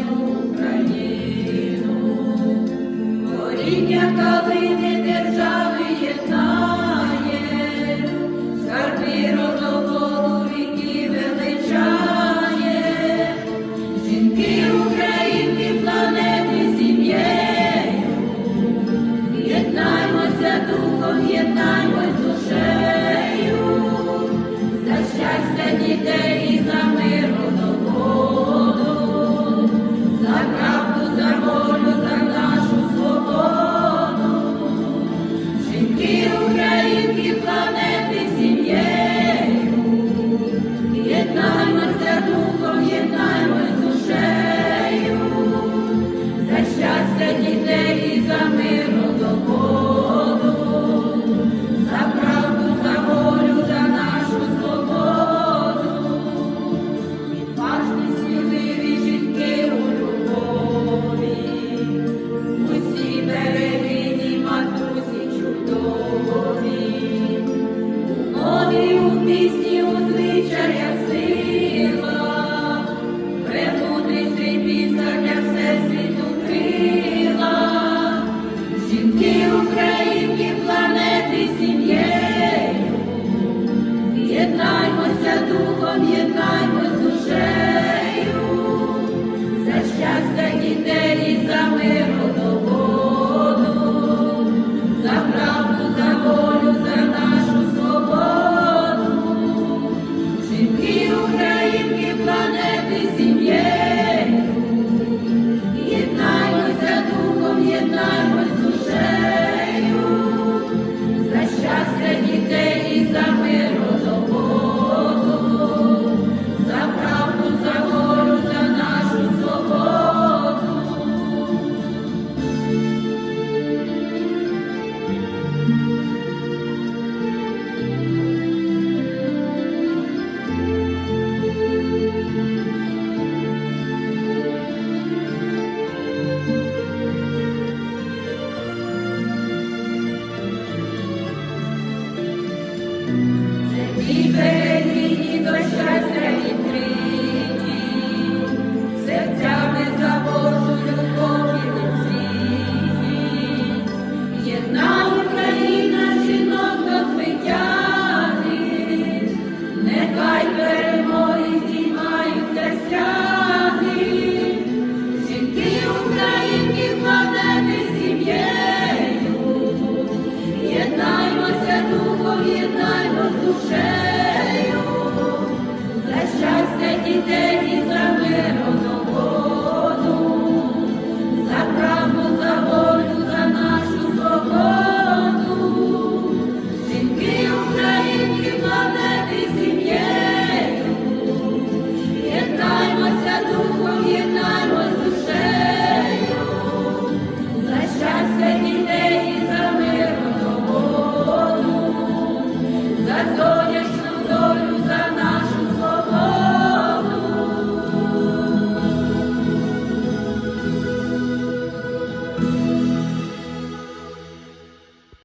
Україну, горіння калина. Щастя дітей і за мир Congratulations. і за миром.